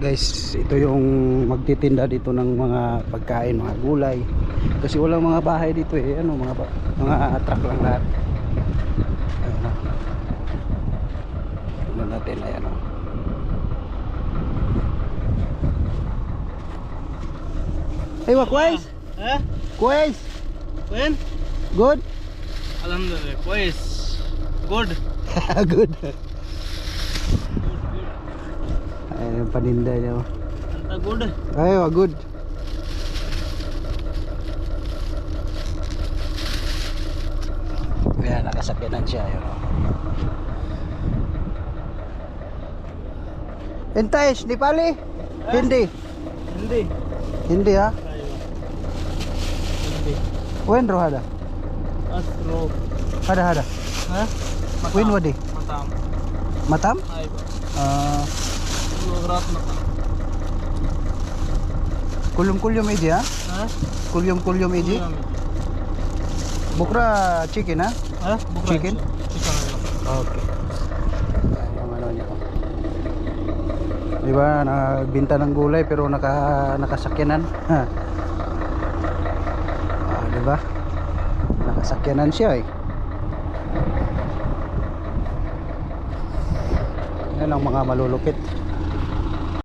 guys ito yung magtitinda dito ng mga pagkain mga gulay kasi walang mga bahay dito eh ano mga mga truck lang lahat ayun o tignan natin ayan o hey wa kuwais Eh? kuwais When? good Alhamdulillah. Pues. Good. good ayun yung paninda niya oh. Anta good. ay wa good Ayan, nakasakyanan siya. Yun. oh. Entays, di pali? Hindi. Hindi. Hindi ha? Hindi. When ro hada? Astro. Hada hada. Ha? When wadi? Matam. Matam? Ay ba. Ah, Lograt na ka. kulyum-kulyum iji ha? Ha? Kulyum-kulyum iji? Bukra chicken ha? Ha? Bukra Chicken? Chicken. Okay. Yung ano niya. Di ba, nagbinta ng gulay pero naka nakasakyanan. Ha. Ah, di ba? Nakasakyanan siya eh. Yan ang mga malulupit.